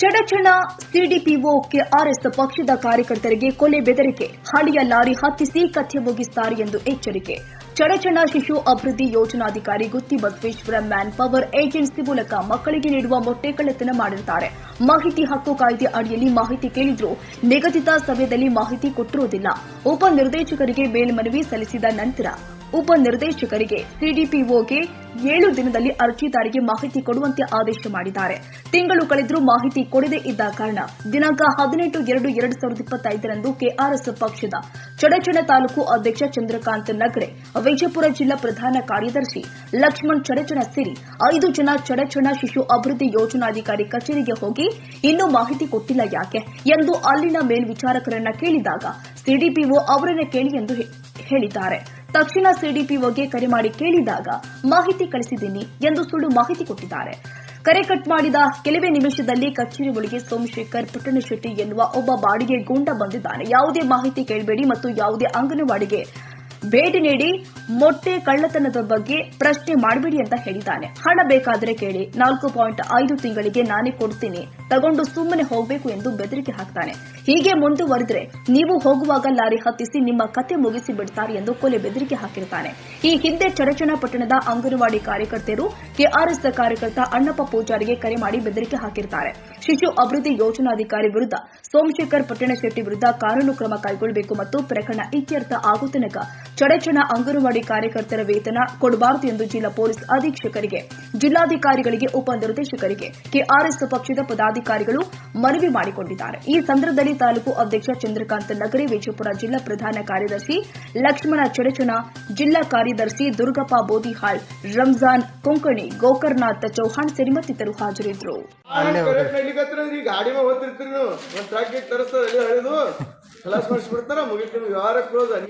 Chadchan CDPO KRS ಪಕ್ಷದ ಕಾರ್ಯಕರ್ತರಿಗೆ ಕೊಲೆ ಬೆದರಿಕೆ. ಹಳಿಯ ಲಾರಿ ಹತ್ತಿಸಿ ಕಥೆ ಮುಗಿಸುತ್ತಾರೆ ಎಂದು ಎಚ್ಚರಿಕೆ. ಚಡಚಣ ಶಿಶು ಅಭಿವೃದ್ಧಿ ಯೋಜನಾಧಿಕಾರಿ Gutti Basaveshwara man power agency ಮೂಲಕ ಮಕ್ಕಳಿಗೆ ನೀಡುವ ಮೊಟ್ಟೆ ಕಳ್ಳತನ ಮಾಡಿರುತ್ತಾರೆ. ಮಾಹಿತಿ ಹಕ್ಕು ಕಾಯ್ದೆ ಅಡಿಯಲ್ಲಿ ಮಾಹಿತಿ ಕೇಳಿದ್ರೂ ನಿಗದಿತ ಸಮಯದಲ್ಲಿ ಮಾಹಿತಿ ಕೊಟ್ಟಿರುವುದಿಲ್ಲ. ಉಪನಿರ್ದೇಶಕರಿಗೆ ಮೇಲ್ಮನವಿ ಸಲ್ಲಿಸಿದ ನಂತರ ಉಪನಿರ್ದೇಶಕರಿಗೆ ಸಿಡಿಪಿಒಗೆ ಏಳು ದಿನದಲ್ಲಿ ಅರ್ಜಿದಾರಿಗೆ ಮಾಹಿತಿ ಕೊಡುವಂತೆ ಆದೇಶ ಮಾಡಿದ್ದಾರೆ. ತಿಂಗಳು ಕಳೆದರೂ ಮಾಹಿತಿ ಕೊಡದೇ ಇದ್ದ ಕಾರಣ ದಿನಾಂಕ ಹದಿನೆಂಟು ಎರಡು ಎರಡು ಸಾವಿರದ ಇಪ್ಪತ್ತೈದರಂದು ಕೆಆರ್ಎಸ್ ಪಕ್ಷದ ಚಡಚಣ ತಾಲೂಕು ಅಧ್ಯಕ್ಷ ಚಂದ್ರಕಾಂತ್ ನಗರೆ, ವಿಜಯಪುರ ಜಿಲ್ಲಾ ಪ್ರಧಾನ ಕಾರ್ಯದರ್ಶಿ ಲಕ್ಷ್ಮಣ್ ಚಡಚಣ ಸಿರಿ ಐದು ಜನ ಚಡಚಣ ಶಿಶು ಅಭಿವೃದ್ಧಿ ಯೋಜನಾಧಿಕಾರಿ ಕಚೇರಿಗೆ ಹೋಗಿ ಇನ್ನೂ ಮಾಹಿತಿ ಕೊಟ್ಟಿಲ್ಲ ಯಾಕೆ ಎಂದು ಅಲ್ಲಿನ ಮೇಲ್ವಿಚಾರಕರನ್ನ ಕೇಳಿದಾಗ ಸಿಡಿಪಿಒ ಅವರನ್ನೇ ಕೇಳಿ ಎಂದು ಹೇಳಿದ್ದಾರೆ. ತಕ್ಷಣ ಸಿಡಿಪಿಒಗೆ ಕರೆ ಮಾಡಿ ಕೇಳಿದಾಗ ಮಾಹಿತಿ ಕಳಿಸಿದ್ದೀನಿ ಎಂದು ಸುಳ್ಳು ಮಾಹಿತಿ ಕೊಟ್ಟಿದ್ದಾರೆ. ಕರೆ ಕಟ್ ಮಾಡಿದ ಕೆಲವೇ ನಿಮಿಷದಲ್ಲಿ ಕಚೇರಿ ಒಳಗೆ ಸೋಮಶೇಖರ್ ಪುಟ್ಟಣಶೆಟ್ಟಿ ಎನ್ನುವ ಒಬ್ಬ ಬಾಡಿಗೆ ಗೂಂಡ ಬಂದಿದ್ದಾನೆ. ಯಾವುದೇ ಮಾಹಿತಿ ಕೇಳಬೇಡಿ ಮತ್ತು ಯಾವುದೇ ಅಂಗನವಾಡಿಗೆ ಭೇಟಿ ನೀಡಿ ಮೊಟ್ಟೆ ಕಳ್ಳತನದ ಬಗ್ಗೆ ಪ್ರಶ್ನೆ ಮಾಡಬೇಡಿ ಅಂತ ಹೇಳಿದ್ದಾನೆ. ಹಣ ಬೇಕಾದರೆ ಕೇಳಿ. ನಾಲ್ಕು ಪಾಯಿಂಟ್ ಐದು ತಿಂಗಳಿಗೆ ನಾನೇ ಕೊಡ್ತೀನಿ. ತಗೊಂಡು ಸುಮ್ಮನೆ ಹೋಗಬೇಕು ಎಂದು ಬೆದರಿಕೆ ಹಾಕ್ತಾನೆ. ಹೀಗೆ ಮುಂದುವರೆದ್ರೆ ನೀವು ಹೋಗುವಾಗ ಲಾರಿ ಹತ್ತಿಸಿ ನಿಮ್ಮ ಕತೆ ಮುಗಿಸಿ ಬಿಡ್ತಾರೆ ಎಂದು ಕೊಲೆ ಬೆದರಿಕೆ ಹಾಕಿರ್ತಾನೆ. ಈ ಹಿಂದೆ ಚಡಚಣ ಪಟ್ಟಣದ ಅಂಗನವಾಡಿ ಕಾರ್ಯಕರ್ತೆಯರು ಕೆಆರ್ಎಸ್ ಕಾರ್ಯಕರ್ತ ಅಣ್ಣಪ್ಪ ಪೂಜಾರಿಗೆ ಕರೆ ಮಾಡಿ ಬೆದರಿಕೆ ಹಾಕಿರ್ತಾರೆ. ಶಿಶು ಅಭಿವೃದ್ಧಿ ಯೋಜನಾಧಿಕಾರಿ ವಿರುದ್ಧ ಸೋಮಶೇಖರ್ ಪಟ್ಟಣ ಶೆಟ್ಟಿ ವಿರುದ್ಧ ಕಾನೂನು ಕ್ರಮ ಕೈಗೊಳ್ಳಬೇಕು ಮತ್ತು ಪ್ರಕರಣ ಇತ್ಯರ್ಥ ಆಗೋ ತನಕ ಚಡಚಣ ಅಂಗನವಾಡಿ ಕಾರ್ಯಕರ್ತರ ವೇತನ ಕೊಡಬಾರದು ಎಂದು ಜಿಲ್ಲಾ ಪೊಲೀಸ್ ಅಧೀಕ್ಷಕರಿಗೆ, ಜಿಲ್ಲಾಧಿಕಾರಿಗಳಿಗೆ ಉಪನಿರ್ದೇಶಕರಿಗೆ ಕೆಆರ್ಎಸ್ ಪಕ್ಷದ ಪದಾಧಿಕಾರಿಗಳು ಮನವಿ ಮಾಡಿಕೊಂಡಿದ್ದಾರೆ. ಈ ಸಂದರ್ಭದಲ್ಲಿ ತಾಲೂಕು ಅಧ್ಯಕ್ಷ ಚಂದ್ರಕಾಂತ್ ನಗರಿ ವಿಜಯಪುರ ಜಿಲ್ಲಾ ಪ್ರಧಾನ ಕಾರ್ಯದರ್ಶಿ ಲಕ್ಷ್ಮಣ ಚಡಚನ ಜಿಲ್ಲಾ ಕಾರ್ಯದರ್ಶಿ ದುರ್ಗಪ್ಪ ಬೋದಿಹಾಳ್ ರಂಜಾನ್ ಕೊಂಕಣಿ ಗೋಕರ್ನಾಥ್ ಚೌಹಾಣ್ ಸೇರಿ ಮತ್ತಿತರರು ಹಾಜರಿದ್ದರು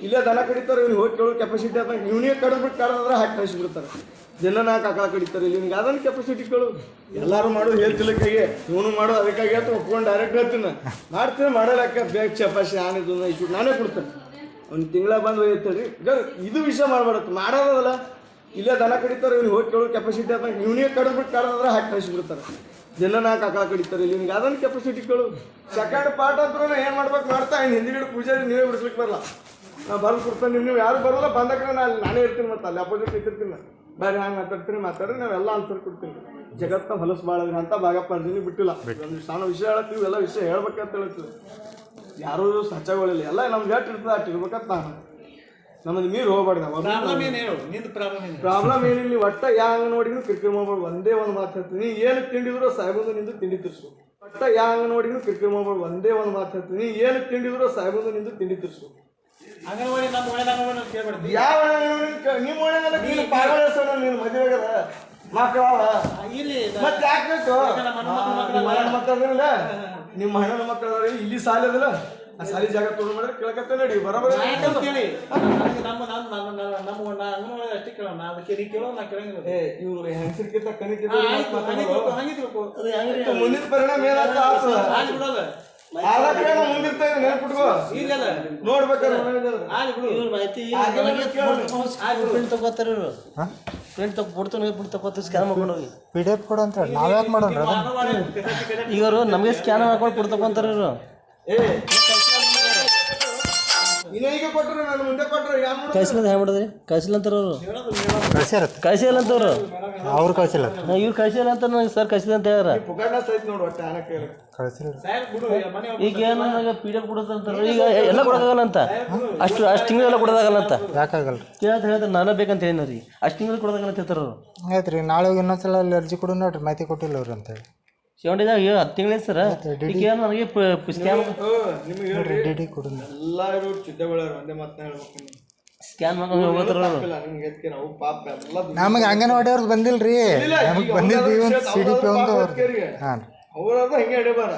ಇಲ್ಲೇ ದನ ಕಡಿತಾರ ಹೋಗಿ ಕೇಳೋ ಕೆಪಾಸಿಟಿ ಅದ ಇವ್ನಿಗೆ ಕಡಿದ್ಬಿಟ್ಟು ಕಡ್ದ್ರೆ ಹಾಕಿ ಕಳಿಸ್ಬಿಡ್ತಾರೆ. ದಿನ ನಾಲ್ಕು ಆಕಳ ಕಡಿತಾರೆ. ನಿಮ್ಗೆ ಅದನ್ನ ಕೆಪಾಸಿಟಿಗಳು ಎಲ್ಲಾರು ಮಾಡೋದು ಹೇಳ್ತಿಲ್ಲಕ್ಕಾಗಿ ಇವನು ಮಾಡೋದು ಅದಕ್ಕಾಗಿ ಅಂತ ಒಪ್ಕೊಂಡು ಡೈರೆಕ್ಟ್ ಹೇಳ್ತೀನಿ. ಮಾಡ್ತೀನಿ ಮಾಡಲಕ್ಕ ಬೇಗ ಚಪಾಸಿ ನಾನಿದು ಇಷ್ಟು ನಾನೇ ಕೊಡ್ತೇನೆ. ಒಂದು ತಿಂಗಳ ಬಂದು ಒಯ್ಯುತ್ತೇಳಿ. ಇದು ವಿಷಯ ಮಾಡ್ಬಾರತ್ತು ಮಾಡೋದಲ್ಲ. ಇಲ್ಲೇ ದನ ಕಡಿತಾರೆ ಇವ್ನು ಹೋಗಿ ಕೇಳೋ ಕೆಪಾಸಿಟಿ ಅದ ಇವನೇ ಕಡಿದ್ಬಿಟ್ಟು ಕಾಡೋದ್ರೆ ಹಾಕಿ ಕಳಿಸ್ಬಿಡ್ತಾರೆ. ದಿನ ನಾಲ್ಕು ಆಕಳ ಕಡಿತಾರೆ. ಇಲ್ಲಿ ನಿಮ್ಗೆ ಅದನ್ನ ಕೆಪಾಸಿಟಿಗಳು ಸೆಕೆಂಡ್ ಪಾರ್ಟ್ ಅಂದ್ರೆ ಏನು ಮಾಡ್ಬೇಕು? ಮಾಡ್ತಾ ಇನ್ನು ಹಿಂದಿನ ಪೂಜಾರಿ ನೀವೇ ಬಿಡಿಸ್ಲಿಕ್ಕೆ ಬರಲ್ಲ. ನಾ ಬರ್ದು ಕೊಡ್ತೇನೆ. ನೀವು ಯಾರು ಬರಲ್ಲ ಬಂದಾಗ ನಾನು ಅಲ್ಲಿ ನಾನೇ ಇರ್ತೀನಿ ಮತ್ತೆ, ಅಲ್ಲಿ ಅಪೋಸಿಟ್ ನಾನು. ಬೇರೆ ಹ್ಯಾಂಗೆ ಮಾತಾಡ್ತೀರಿ ಮಾತಾಡ್ರಿ ನಾವೆಲ್ಲ ಆನ್ಸರ್ ಕೊಡ್ತೀನಿ. ಜಗತ್ತ ಹೊಲಸು ಬಾಳದ್ರಿ ಅಂತ ಭಾಗಪ್ಪ ಅರ್ಜಿನಿ ಬಿಟ್ಟಿಲ್ಲ. ಒಂದು ಸಣ್ಣ ವಿಷಯ ಹೇಳತ್ತೀವಿ ಎಲ್ಲ ವಿಷಯ ಹೇಳ್ಬೇಕಂತ ಹೇಳ್ತೀವಿ ಯಾರೂ ಸಚ್ಚಗಳಿಲ್ಲ ಎಲ್ಲ ನಮ್ಗೆ ಎಷ್ಟು ಇರ್ತದೆ ಅಷ್ಟು ಇರ್ಬೇಕಂತ ನಾನು ನಮ್ಮದು ಮೀರು ಹೋಗ್ಬಾರ್ದು ನಾವು. ಪ್ರಾಬ್ಲಮ್ ಏನು ಹೇಳು? ನಿಂದು ಪ್ರಾಬ್ಲಮ್ ಏನು ಪ್ರಾಬ್ಲಮ್ ಏನಿಲ್ಲ ಒಟ್ಟು ಒಟ್ಟ ಯಾಂಗ್ ನೋಡಿದ್ರು ಕ್ರಿಕೆಟ್ ಮಾಡ್ಬಾರ್ದು ಒಂದೇ ಒಂದು ಮಾತು ಹೇಳ್ತೀನಿ. ನೀ ಏನು ತಿಂಡಿದ್ರು ಸಾಹೇಬಂದು ನಿಂದು ತಿಂಡಿ ತಿರ್ಸು. ಒಟ್ಟ ಯಾಂಗ್ ನೋಡಿದ್ರು ಕ್ರಿಕೆಟ್ ಮಾಡ್ಬಾರ್ದು ಒಂದೇ ಒಂದು ಮಾತು ಹೇಳ್ತೀನಿ. ನೀ ಏನು ತಿಂಡಿದ್ರು ಸಾಹೇಬಂದು ನಿಂದು ತಿಂಡಿ ತಿರ್ಸು. ಅಂಗನವಾಡಿ ನಮ್ಮ ಅಂಗನವಾಡಿ ಅಂತ ಯಾವ ನಿಮ್ಮ ಒಳಗೆಲ್ಲ ನೀನು ಪಾರ್ವಾಳ ನೀನು ಮದುವೆ ಮಕ್ಕಳ ಇಲ್ಲಿ ಮತ್ತೆ ಯಾಕೆ ಬೇಕು ನಮ್ಮ ನಿಮ್ಮ ಹೆಣ್ಣು ಮಕ್ಕಳದಿಲ್ಲ ನಿಮ್ಮ ಹೆಣ್ಣು ಮಕ್ಕಳ ಇಲ್ಲಿ ಸಾಲ ಅದಲ್ಲ ಆ ಸಾಲಿ ಜಾಗ ತೊಗೊಂಡು ಮಾಡಿದ್ರೆ ಕೇಳಕತ್ತೆ ನಡಿ ಬರಬರ ನಮ್ಗೆ ನಮ್ಮ ನಮ್ಮ ನಮ್ಮ ಅಂಗನವಾಡಿ ಅಷ್ಟೇ ಕೇಳೋಣ ಅದಕ್ಕೆ ನೀ ಕೇಳೋ ನಾ ಕೇಳಂಗಿಲ್ಲ ಏ ಇವ್ರು ಹೆಂಗಸರ್ಕಿಂತ ಕಣಿಕಿಂತ ಆ, ಆಯ್ತು ಹಂಗೆ ತಿಳ್ಕೊ ಹಂಗೆ ತಿಳ್ಕೊ ಅದು ಹಂಗೆ ಮುಂದಿನ ಪರಿಣಾಮ ಏನಾಗ್ತದೆ ಆಗ್ತದ ಬಿಡೋದು ಪಿ ಡಿ ಎಫ್ ಕೊಡು ಅಂತ ಮಾಡೋಣ ಇವರು ನಮಗೆ ಸ್ಕ್ಯಾನ್ ಹಾಕೊಂಡು ಕೊಡ್ತಕ್ಕಂತಾರ ಇವರು. ಇವರು ಕಳ್ಸಿಲ್ಲ ಹೆಂಗ್ ಮಾಡಿದ್ರಿ ಕಳ್ಸಿಲ್ಲ ಅಂತಾರ ಅವರು ಕಳ್ಸಿರತ್ತೆ ಕಳ್ಸಿಲ್ಲ ಅಂತವ್ರು. ಅವ್ರು ಕಳ್ಸಿಲ್ಲ ಇವ್ರು ಕಳ್ಸಿಲ್ಲ ಅಂತ ನನಗೆ ಸರ್ ಕಳ್ಸಿಲ್ಲ ಅಂತ ಹೇಳ್ಯಾರ. ಕಳ್ಸಿಲ್ಲ. ಈಗ ಏನು ನನಗೆ ಪಿ ಡಿ ಎಫ್ ಕೊಡೋದಂತಾರ ಈಗ ಎಲ್ಲ ಕೊಡೋದಾಗಲ್ಲ ಅಂತ. ಅಷ್ಟು ಅಷ್ಟು ತಿಂಗಳೆಲ್ಲ ಕೊಡೋದಾಗಲ್ಲ ಅಂತ. ಯಾಕಾಗಲ್ಲ ಕೇಳಂತ ಹೇಳ್ತಾರೆ ನಾನೇ ಬೇಕಂತ ಹೇಳಿನ ರೀ ಅಷ್ಟು ತಿಂಗಳು ಕೊಡೋದಾಗಲ್ಲ ಅಂತ ಹೇಳ್ತಾರ ಅವ್ರು. ಆಯ್ತು ರೀ ನಾಳೆ ಹೋಗಿ ಇನ್ನೊಂದ್ಸಲ ಅಲ್ಲಿ ಅರ್ಜಿ ಕೊಡು ನೋಡ್ರಿ ಮಾಹಿತಿ ಕೊಟ್ಟಿಲ್ಲ ಅವ್ರು ಅಂತೇಳಿ ಆಗಿ ಹತ್ತು ತಿಂಗಳೇ ಸರ್. ಈಗ ನನಗೆ ಸ್ಕ್ಯಾನ್ ನಿಮಗೆ ಕೊಡು ಎಲ್ಲ ಇವರು ಒಂದೇ ಮಾತನ್ನ ಹೇಳ್ಬೇಕು ನೀವು. ಸ್ಕ್ಯಾನ್ ಮಾಡ್ಕೊಂಡು ನಿಮ್ಗೆ ನಾವು ಪಾಪ ಎಲ್ಲ ನಮಗೆ ಅಂಗನವಾಡಿ ಅವ್ರದ್ದು ಬಂದಿಲ್ಲ ರೀ ನಮಗೆ ಬಂದಿದ್ದೀವಿ ಒಂದು ಸಿ ಡಿ ಪಿ ಒಂದು ಹಾಂ. ಅವ್ರದ್ದು ಹಂಗೆ ಹಿಡಿಬಾರ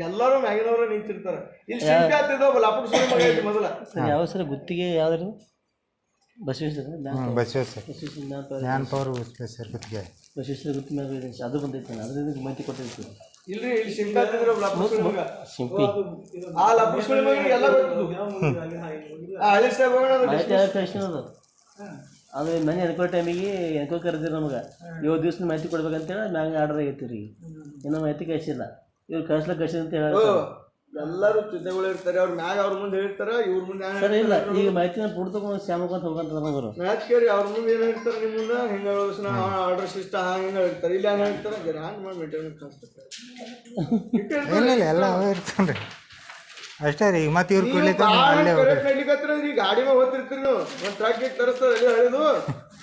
ಎಲ್ಲರೂ ಮ್ಯಾಗಿನವ್ರ ನಿಂತಿರ್ತಾರ. ಇಲ್ಲಿ ಸುಳಿ ಮೊದಲ. ಯಾವ ಸರ್ ಗುತ್ತಿಗೆ ಯಾವ್ದು ಬಸವೇಶ್ವರ ಬಸವೇಶ್ವರ. ಬಸವೇಶ್ವರ ಜ್ಞಾನ ಪವರ್ ಬಸವೇಶ್ವರ ಗುತ್ತಿಗೆ ಬಸವೇಶ್ವರ ಗುತ್ತಿ ಮ್ಯಾಪ್ ಇದೆ ಅದು ಬಂದೈತೆ ಅದ್ರಿಂದ ಮಾಹಿತಿ ಕೊಟ್ಟಿರ್ತೀವಿ. ಇಲ್ರಿ ಇಲ್ಲಿ ಮಗ ಸಿಂಪಿ ಆ ಎಲ್ಲ ಗೊತ್ತು ಆ ಹಳ್ಳಿ ಸಾಹೇಬ್ ಮಾಹಿತಿ ಯಾರು ಕಳ್ಸಿರೋದು ಅದು ಮನೆ ಎನ್ಕೋ ಟೈಮಿಗೆ ಎನ್ಕೋ ಕರೆದಿರಿ ನಮಗೆ. ಏಳು ದಿವ್ಸ ಮಾಹಿತಿ ಕೊಡ್ಬೇಕಂತೇಳಿ ಮ್ಯಾಗ ಆರ್ಡರ್ ಆಗೈತಿ ರೀ. ಇನ್ನೂ ಮಾಹಿತಿ ಕಳಿಸಿಲ್ಲ. ಇವ್ರು ಕಳ್ಸ್ಲಕ್ಕೆ ಕಳ್ಸಿ ಅಂತ ಹೇಳ್ತಾರೆ. ಎಲ್ಲರೂ ಜೊತೆಗಳು ಇರ್ತಾರೆ ಅವ್ರ ಮ್ಯಾಗ ಅವ್ರ ಮುಂದೆ ಹೇಳ್ತಾರೆ ಇವ್ರ ಮುಂದೆ ಹ್ಯಾಂಗ್ ಇಲ್ಲ. ಈಗ ಮಾಹಿತಿನ ಪುಡ್ ತಗೊಂಡು ಶ್ಯಾಮಕಂತ ಹೋಗಂತ ಅವರು. ಮ್ಯಾಚ್ ಕೇಳಿ ಅವ್ರ ಮುಂದೆ ಏನು ಹೇಳ್ತಾರೆ ನಿಮ್ಮ ಮುಂದೆ? ಹಿಂಗ ಆರ್ಡರ್ ಸಿಸ್ಟ ಹಾಂಗೆ ಹಿಂಗೆ ಹೇಳ್ತಾರೆ. ಇಲ್ಲ ಏನು ಹೇಳ್ತಾರೆ? ಗ್ರ್ಯಾಂಡ್ ಹಂಗ್ ಮಾಡಿ ಮೇಂಟೈನ್ ಕಳಿಸ್ತಾರೆ ಇಲ್ಲ ಇಲ್ಲ ಎಲ್ಲ ಇರ್ತಾನೆ ಅಷ್ಟೇ ರೀ ಈಗ ಮತ್ತೆ ಇವ್ರು ಕೊಡ್ಲಿಕ್ಕೆ ಅಲ್ಲೇ ಈ ಗಾಡಿ ಮೇಲೆ ಹೋಗ್ತಿರ್ತೀರಿ ನೀವು. ಒಂದು ಟ್ರಾಕ್ ತರಿಸ್ತಾರೆ ಅಲ್ಲಿ ಹಳಿದು?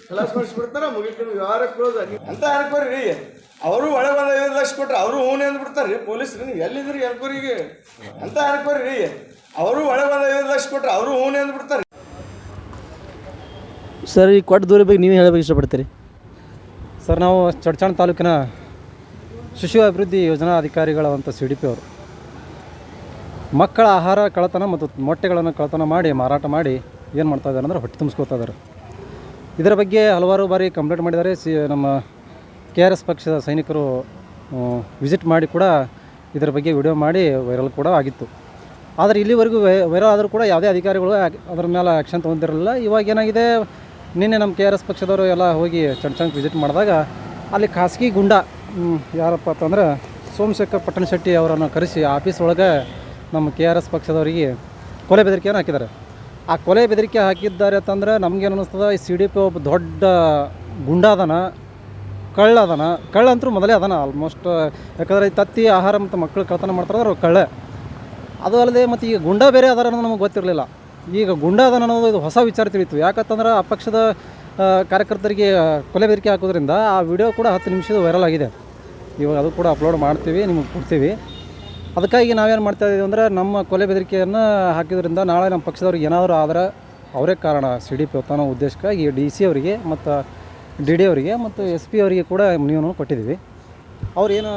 ಕಲಾಸ್ ಮಾಡಿಸ್ಬಿಡ್ತಾರ ಮುಗಿತೀನಿ ವ್ಯವಹಾರ ಕ್ಲೋಸ್ ಅಂತ ಅನ್ಕೋರಿ. ಅವರು ಒಳಗೆ ಬಂದ ಐವತ್ತು ಲಕ್ಷ ಕೊಟ್ರೆ ಅವರು ಹೂನೆ ಅಂದ್ಬಿಡ್ತಾರೆ ರೀ ಪೊಲೀಸ್ರು ನೀವು ಎಲ್ಲಿದ್ರಿ ಅನ್ಕೋರಿಗೆ ಅಂತ ಅನ್ಕೋರಿ. ಅವರು ಒಳಗೆ ಬಂದ ಐವತ್ತು ಲಕ್ಷ ಕೊಟ್ರೆ ಅವರು ಹೂನೆ ಅಂದ್ಬಿಡ್ತಾರೆ ಸರ್ ಈ ಕೊಟ್ಟ ದೂರ ಬಗ್ಗೆ ನೀವು ಹೇಳಬೇಕು ಇಷ್ಟಪಡ್ತೀರಿ? ಸರ್ ನಾವು ಚಡ್ಚಾಣ ತಾಲೂಕಿನ ಶಿಶು ಅಭಿವೃದ್ಧಿ ಯೋಜನಾ ಅಧಿಕಾರಿಗಳಾದಂಥ ಸಿ ಡಿ ಪಿ ಅವರು ಮಕ್ಕಳ ಆಹಾರ ಕಳತನ ಮತ್ತು ಮೊಟ್ಟೆಗಳನ್ನು ಕಳತನ ಮಾಡಿ ಮಾರಾಟ ಮಾಡಿ ಏನು ಮಾಡ್ತಾ ಇದ್ದಾರೆ ಅಂದರೆ ಹೊಟ್ಟೆ ತುಂಬಿಸ್ಕೋತಾ ಇದ್ದಾರೆ ಇದರ ಬಗ್ಗೆ ಹಲವಾರು ಬಾರಿ ಕಂಪ್ಲೇಂಟ್ ಮಾಡಿದ್ದಾರೆ. ಸಿ, ನಮ್ಮ ಕೆ ಆರ್ ಎಸ್ ಪಕ್ಷದ ಸೈನಿಕರು ವಿಸಿಟ್ ಮಾಡಿ ಕೂಡ ಇದರ ಬಗ್ಗೆ ವಿಡಿಯೋ ಮಾಡಿ ವೈರಲ್ ಕೂಡ ಆಗಿತ್ತು. ಆದರೆ ಇಲ್ಲಿವರೆಗೂ ವೈರಲ್ ಆದರೂ ಕೂಡ ಯಾವುದೇ ಅಧಿಕಾರಿಗಳು ಅದರ ಮೇಲೆ ಆ್ಯಕ್ಷನ್ ತೊಗೊಂಡಿರಲಿಲ್ಲ. ಇವಾಗ ಏನಾಗಿದೆ? ನಿನ್ನೆ ನಮ್ಮ ಕೆ ಆರ್ ಎಸ್ ಪಕ್ಷದವರು ಎಲ್ಲ ಹೋಗಿ ಚಡ್ಚಂಕ್ ವಿಸಿಟ್ ಮಾಡಿದಾಗ ಅಲ್ಲಿ ಖಾಸಗಿ ಗುಂಡ ಯಾರಪ್ಪ ಅಂತಂದ್ರೆ ಸೋಮಶೇಖರ್ ಪಟ್ಟಣಶೆಟ್ಟಿ ಅವರನ್ನು ಕರೆಸಿ ಆಫೀಸ್ ಒಳಗೆ ನಮ್ಮ ಕೆ ಆರ್ ಎಸ್ ಪಕ್ಷದವರಿಗೆ ಕೊಲೆ ಬೆದರಿಕೆಯನ್ನು ಹಾಕಿದ್ದಾರೆ. ಆ ಕೊಲೆ ಬೆದರಿಕೆ ಹಾಕಿದ್ದಾರೆ ಅಂತಂದ್ರೆ ನಮ್ಗೇನು ಅನ್ನಿಸ್ತದೆ, ಈ ಸಿ ಡಿ ಪಿ ಒಬ್ಬ ದೊಡ್ಡ ಗುಂಡಾದನ ಕಳ್ಳ ಅದಾನ ಕಳ್ಳ ಅಂತೂ ಮೊದಲೇ ಅದನ ಆಲ್ಮೋಸ್ಟ್ ಯಾಕಂದರೆ ತತ್ತಿ ಆಹಾರ ಮತ್ತು ಮಕ್ಕಳು ಕಳ್ತನ ಮಾಡ್ತಾರೆ ಅವ್ರು ಕಳ್ಳ. ಅದು ಅಲ್ಲದೆ ಮತ್ತು ಈಗ ಗುಂಡ ಬೇರೆ ಅದರ ಅನ್ನೋದು ನಮಗೆ ಗೊತ್ತಿರಲಿಲ್ಲ. ಈಗ ಗುಂಡ ಅದಾನ ಅನ್ನೋದು ಇದು ಹೊಸ ವಿಚಾರ ತಿಳಿತು ಯಾಕಂತಂದ್ರೆ ಆ ಪಕ್ಷದ ಕಾರ್ಯಕರ್ತರಿಗೆ ಕೊಲೆ ಬೆದರಿಕೆ ಹಾಕೋದ್ರಿಂದ ಆ ವಿಡಿಯೋ ಕೂಡ ಹತ್ತು ನಿಮಿಷದ ವೈರಲ್ ಆಗಿದೆ. ಇವಾಗ ಅದು ಕೂಡ ಅಪ್ಲೋಡ್ ಮಾಡ್ತೀವಿ, ನಿಮಗೆ ಕೊಡ್ತೀವಿ. ಅದಕ್ಕಾಗಿ ನಾವೇನು ಮಾಡ್ತಾ ಇದ್ದೀವಿ ಅಂದರೆ ನಮ್ಮ ಕೊಲೆ ಬೆದರಿಕೆಯನ್ನು ಹಾಕಿದ್ರಿಂದ ನಾಳೆ ನಮ್ಮ ಪಕ್ಷದವ್ರಿಗೆ ಏನಾದರೂ ಆದ್ರೆ ಅವರೇ ಕಾರಣ. ಸಿ ಡಿ ಪಿ ಅನ್ನೋ ಉದ್ದೇಶಕ್ಕಾಗಿ ಡಿ ಸಿ ಅವರಿಗೆ ಮತ್ತು ಡಿ ಡಿ ಅವರಿಗೆ ಮತ್ತು ಎಸ್ ಪಿ ಅವರಿಗೆ ಕೂಡ ನೀವು ಕೊಟ್ಟಿದ್ದೀವಿ. ಅವ್ರು ಏನು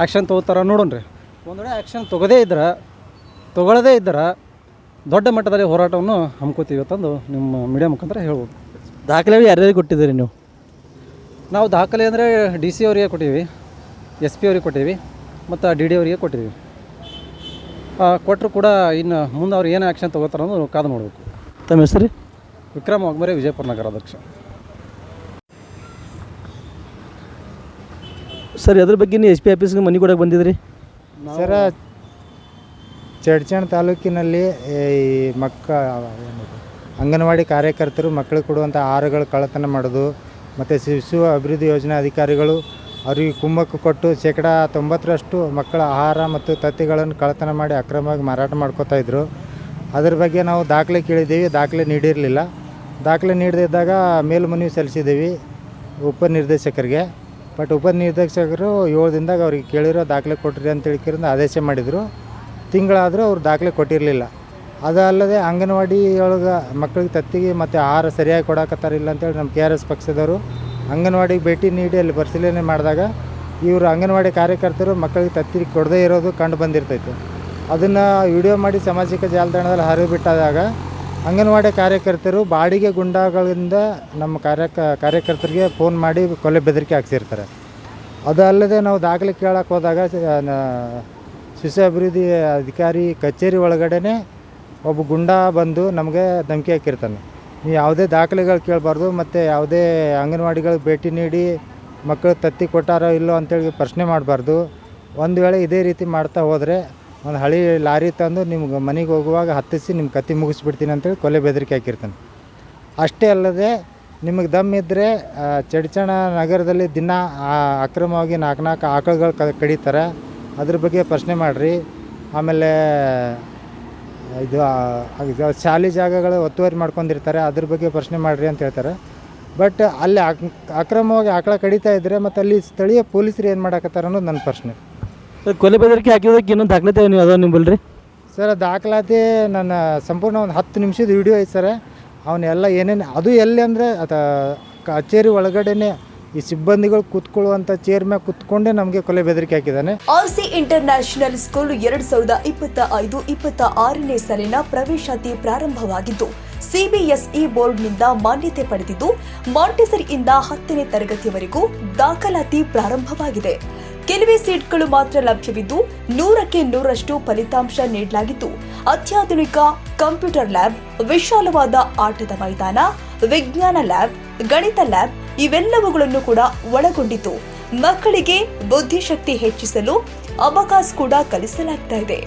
ಆ್ಯಕ್ಷನ್ ತೊಗೋತಾರ ನೋಡೋಣ ರೀ. ಒಂದು ವೇಳೆ ಆ್ಯಕ್ಷನ್ ತೊಗೋದೇ ಇದ್ರೆ ತೊಗೊಳ್ಳದೇ ಇದ್ದರೆ ದೊಡ್ಡ ಮಟ್ಟದಲ್ಲಿ ಹೋರಾಟವನ್ನು ಹಮ್ಕೋತೀವಿ ಅಂತಂದು ನಿಮ್ಮ ಮೀಡಿಯಾ ಮುಖಾಂತರ ಹೇಳ್ಬೋದು. ದಾಖಲೆ ಯಾರ್ಯಾರಿಗೆ ಕೊಟ್ಟಿದ್ದೀರಿ ನೀವು? ನಾವು ದಾಖಲೆ ಅಂದರೆ ಡಿ ಸಿ ಅವರಿಗೆ ಕೊಟ್ಟಿದ್ದೀವಿ ಎಸ್ ಪಿ ಅವರಿಗೆ ಕೊಟ್ಟಿದ್ದೀವಿ ಮತ್ತು ಡಿ ಡಿ ಅವರಿಗೆ ಕೊಟ್ಟಿದ್ದೀವಿ. ಕೊಟ್ಟರು ಕೂಡ ಇನ್ನು ಮುಂದೆ ಅವ್ರು ಏನು ಆ್ಯಕ್ಷನ್ ತೊಗೋತಾರೆ ಅನ್ನೋದು ಕಾದು ನೋಡಬೇಕು. ತಮ್ಮ ಹೆಸರು? ವಿಕ್ರಮ್ ವಾಗ್ಮರೆ ವಿಜಯಪುರ ನಗರ ಅಧ್ಯಕ್ಷ. ಸರ್ ಅದ್ರ ಬಗ್ಗೆ ನೀವು ಎಸ್ ಪಿ ಆಫೀಸ್ಗೆ ಮನೆ ಕೊಡಕ್ಕೆ ಬಂದಿದ್ರಿ? ಸರ ಚಡ್ಚಣ ತಾಲೂಕಿನಲ್ಲಿ ಈ ಮಕ್ಕ ಅಂಗನವಾಡಿ ಕಾರ್ಯಕರ್ತರು ಮಕ್ಕಳಿಗೆ ಕೊಡುವಂಥ ಆಹಾರಗಳು ಕಳ್ಳತನ ಮಾಡೋದು ಮತ್ತು ಶಿಶು ಅಭಿವೃದ್ಧಿ ಯೋಜನಾ ಅಧಿಕಾರಿಗಳು ಅವರಿಗೆ ಕುಮ್ಮಕ್ಕು ಕೊಟ್ಟು ಶೇಕಡ ತೊಂಬತ್ತರಷ್ಟು ಮಕ್ಕಳ ಆಹಾರ ಮತ್ತು ತತ್ತಿಗಳನ್ನು ಕಳತನ ಮಾಡಿ ಅಕ್ರಮವಾಗಿ ಮಾರಾಟ ಮಾಡ್ಕೋತಾ ಇದ್ರು. ಅದ್ರ ಬಗ್ಗೆ ನಾವು ದಾಖಲೆ ಕೇಳಿದ್ದೀವಿ, ದಾಖಲೆ ನೀಡಿರಲಿಲ್ಲ. ದಾಖಲೆ ನೀಡದಿದ್ದಾಗ ಮೇಲ್ಮನವಿ ಸಲ್ಲಿಸಿದ್ದೀವಿ ಉಪನಿರ್ದೇಶಕರಿಗೆ ಬಟ್ ಉಪನಿರ್ದೇಶಕರು ಏಳು ದಿನದಾಗ ಅವ್ರಿಗೆ ಕೇಳಿರೋ ದಾಖಲೆ ಕೊಟ್ಟಿರಿ ಅಂತ ತಿಳ್ಕಿರಿಂದ ಆದೇಶ ಮಾಡಿದರು. ತಿಂಗಳಾದರೂ ಅವ್ರು ದಾಖಲೆ ಕೊಟ್ಟಿರಲಿಲ್ಲ. ಅದಲ್ಲದೆ ಅಂಗನವಾಡಿ ಒಳಗೆ ಮಕ್ಕಳಿಗೆ ತತ್ತಿಗೆ ಮತ್ತು ಆಹಾರ ಸರಿಯಾಗಿ ಕೊಡಕತ್ತಾರಿಲ್ಲ ಅಂತೇಳಿ ನಮ್ಮ ಕೆ ಆರ್ ಎಸ್ ಪಕ್ಷದವರು ಅಂಗನವಾಡಿಗೆ ಭೇಟಿ ನೀಡಿ ಅಲ್ಲಿ ಪರಿಶೀಲನೆ ಮಾಡಿದಾಗ ಇವರು ಅಂಗನವಾಡಿ ಕಾರ್ಯಕರ್ತರು ಮಕ್ಕಳಿಗೆ ತತ್ತಿ ಕೊಡದೇ ಇರೋದು ಕಂಡು ಬಂದಿರ್ತೈತೆ. ಅದನ್ನು ವಿಡಿಯೋ ಮಾಡಿ ಸಾಮಾಜಿಕ ಜಾಲತಾಣದಲ್ಲಿ ಹರಿಬಿಟ್ಟಾದಾಗ ಅಂಗನವಾಡಿ ಕಾರ್ಯಕರ್ತರು ಬಾಡಿಗೆ ಗುಂಡಾಗಳಿಂದ ನಮ್ಮ ಕಾರ್ಯಕ ಕಾರ್ಯಕರ್ತರಿಗೆ ಫೋನ್ ಮಾಡಿ ಕೊಲೆ ಬೆದರಿಕೆ ಹಾಕ್ಸಿರ್ತಾರೆ. ಅದಲ್ಲದೆ ನಾವು ದಾಖಲೆ ಕೇಳಕ್ಕೆ ಹೋದಾಗ ಶಿಶು ಅಭಿವೃದ್ಧಿ ಅಧಿಕಾರಿ ಕಚೇರಿ ಒಳಗಡೆ ಒಬ್ಬ ಗುಂಡ ಬಂದು ನಮಗೆ ಧಮಕಿ ಹಾಕಿರ್ತಾನೆ. ಯಾವುದೇ ದಾಖಲೆಗಳು ಕೇಳಬಾರ್ದು, ಮತ್ತು ಯಾವುದೇ ಅಂಗನವಾಡಿಗಳಿಗೆ ಭೇಟಿ ನೀಡಿ ಮಕ್ಕಳು ತತ್ತಿ ಕೊಟ್ಟಾರೋ ಇಲ್ಲೋ ಅಂತೇಳಿ ಪ್ರಶ್ನೆ ಮಾಡಬಾರ್ದು. ಒಂದು ವೇಳೆ ಇದೇ ರೀತಿ ಮಾಡ್ತಾ ಹೋದರೆ ಒಂದು ಹಳಿ ಲಾರಿ ತಂದು ನಿಮ್ಗೆ ಮನೆಗೆ ಹೋಗುವಾಗ ಹತ್ತಿಸಿ ನಿಮ್ಮ ಕತ್ತಿ ಮುಗಿಸ್ಬಿಡ್ತೀನಿ ಅಂತೇಳಿ ಕೊಲೆ ಬೆದರಿಕೆ ಹಾಕಿರ್ತಾನೆ. ಅಷ್ಟೇ ಅಲ್ಲದೆ ನಿಮಗೆ ದಮ್ ಇದ್ದರೆ ಚಡ್ಚಣ ನಗರದಲ್ಲಿ ದಿನ ಅಕ್ರಮವಾಗಿ ನಾಲ್ಕು ನಾಲ್ಕು ಆಕಳುಗಳು ಕಡಿತಾರೆ. ಅದ್ರ ಬಗ್ಗೆ ಪ್ರಶ್ನೆ ಮಾಡಿರಿ. ಆಮೇಲೆ ಇದು ಶಾಲೆ ಜಾಗಗಳು ಒತ್ತುವರಿ ಮಾಡ್ಕೊಂಡಿರ್ತಾರೆ ಅದ್ರ ಬಗ್ಗೆ ಪ್ರಶ್ನೆ ಮಾಡಿರಿ ಅಂತ ಹೇಳ್ತಾರೆ. ಬಟ್ ಅಲ್ಲಿ ಅಕ್ ಅಕ್ರಮವಾಗಿ ಆಕಳ ಕಡಿತಾ ಇದ್ದರೆ ಮತ್ತು ಅಲ್ಲಿ ಸ್ಥಳೀಯ ಪೊಲೀಸರು ಏನು ಮಾಡಾಕತ್ತಾರ ಅನ್ನೋದು ನನ್ನ ಪ್ರಶ್ನೆ. ಸರ್ ಕೊಲೆ ಬೆದರಿಕೆ ಹಾಕಿದ್ದಕ್ಕೆ ಇನ್ನೊಂದು ದಾಖಲಾತಿ ನೀವು ಅದಾವ ನಿಮ್ಮಲ್ರಿ ಸರ್ ದಾಖಲಾತಿ ನನ್ನ ಸಂಪೂರ್ಣ ಒಂದು ಹತ್ತು ನಿಮಿಷದ ವಿಡಿಯೋ ಐತೆ ಸರ್. ಅವನ್ನೆಲ್ಲ ಏನೇನು ಅದು ಎಲ್ಲಿ ಅಂದರೆ ಅದ ಕಚೇರಿ ಒಳಗಡೆನೆ ಈ ಸಿಬ್ಬಂದಿಗಳು ಕೂತ್ಕೊಳ್ಳುವಂಥ ಚೇರ್ ಮ್ಯಾಗ ಕೂತ್ಕೊಂಡೇ ನಮಗೆ ಕೊಲೆ ಬೆದರಿಕೆ ಹಾಕಿದ್ದಾನೆ. ಆರ್ಸಿ ಇಂಟರ್ನ್ಯಾಷನಲ್ ಸ್ಕೂಲ್ ಎರಡ್ ಸಾವಿರದ ಇಪ್ಪತ್ತ ಐದು, ಇಪ್ಪತ್ತ ಆರನೇ ಸಾಲಿನ ಪ್ರವೇಶಾತಿ ಪ್ರಾರಂಭವಾಗಿದ್ದು, ಸಿಬಿಎಸ್ಇ ಬೋರ್ಡ್ನಿಂದ ಮಾನ್ಯತೆ ಪಡೆದಿದ್ದು, ಮಾಂಟೆಸರಿಯಿಂದ ಹತ್ತನೇ ತರಗತಿಯವರೆಗೂ ದಾಖಲಾತಿ ಪ್ರಾರಂಭವಾಗಿದೆ. ಕೆಲವೇ ಸೀಟ್ಗಳು ಮಾತ್ರ ಲಭ್ಯವಿದ್ದು, ನೂರಕ್ಕೆ ನೂರಷ್ಟು ಫಲಿತಾಂಶ ನೀಡಲಾಗಿದ್ದು, ಅತ್ಯಾಧುನಿಕ ಕಂಪ್ಯೂಟರ್ ಲ್ಯಾಬ್, ವಿಶಾಲವಾದ ಆಟದ ಮೈದಾನ, ವಿಜ್ಞಾನ ಲ್ಯಾಬ್, ಗಣಿತ ಲ್ಯಾಬ್ ಇವೆಲ್ಲವುಗಳನ್ನು ಕೂಡ ಒಳಗೊಂಡಿತು. ಮಕ್ಕಳಿಗೆ ಬುದ್ಧಿಶಕ್ತಿ ಹೆಚ್ಚಿಸಲು ಅವಕಾಶ ಕೂಡ ಕಲಿಸಲಾಗ್ತಾ ಇದೆ.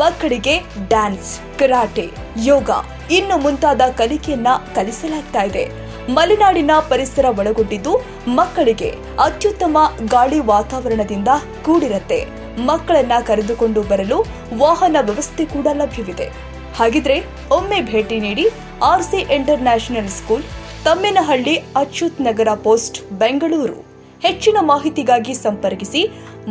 ಮಕ್ಕಳಿಗೆ ಡ್ಯಾನ್ಸ್, ಕರಾಟೆ, ಯೋಗ ಇನ್ನು ಮುಂತಾದ ಕಲಿಕೆಯನ್ನ ಕಲಿಸಲಾಗ್ತಾ ಇದೆ. ಮಲೆನಾಡಿನ ಪರಿಸರ ಒಳಗೊಂಡಿದ್ದು ಮಕ್ಕಳಿಗೆ ಅತ್ಯುತ್ತಮ ಗಾಳಿ ವಾತಾವರಣದಿಂದ ಕೂಡಿರತ್ತೆ. ಮಕ್ಕಳನ್ನ ಕರೆದುಕೊಂಡು ಬರಲು ವಾಹನ ವ್ಯವಸ್ಥೆ ಕೂಡ ಲಭ್ಯವಿದೆ. ಹಾಗಿದ್ರೆ ಒಮ್ಮೆ ಭೇಟಿ ನೀಡಿ RC international school Tammenahalli Achyut Nagar post, Bengaluru. ಹೆಚ್ಚಿನ ಮಾಹಿತಿಗಾಗಿ ಸಂಪರ್ಕಿಸಿ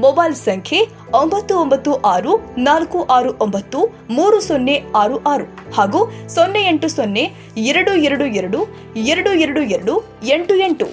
ಮೊಬೈಲ್ ಸಂಖ್ಯೆ ಒಂಬತ್ತು ಒಂಬತ್ತು ಆರು ನಾಲ್ಕು ಆರು ಒಂಬತ್ತು ಮೂರು ಸೊನ್ನೆ ಆರು ಆರು ಹಾಗೂ ಸೊನ್ನೆ ಎಂಟು ಸೊನ್ನೆ ಎರಡು ಎರಡು ಎರಡು ಎರಡು ಎರಡು ಎರಡು ಎಂಟು ಎಂಟು.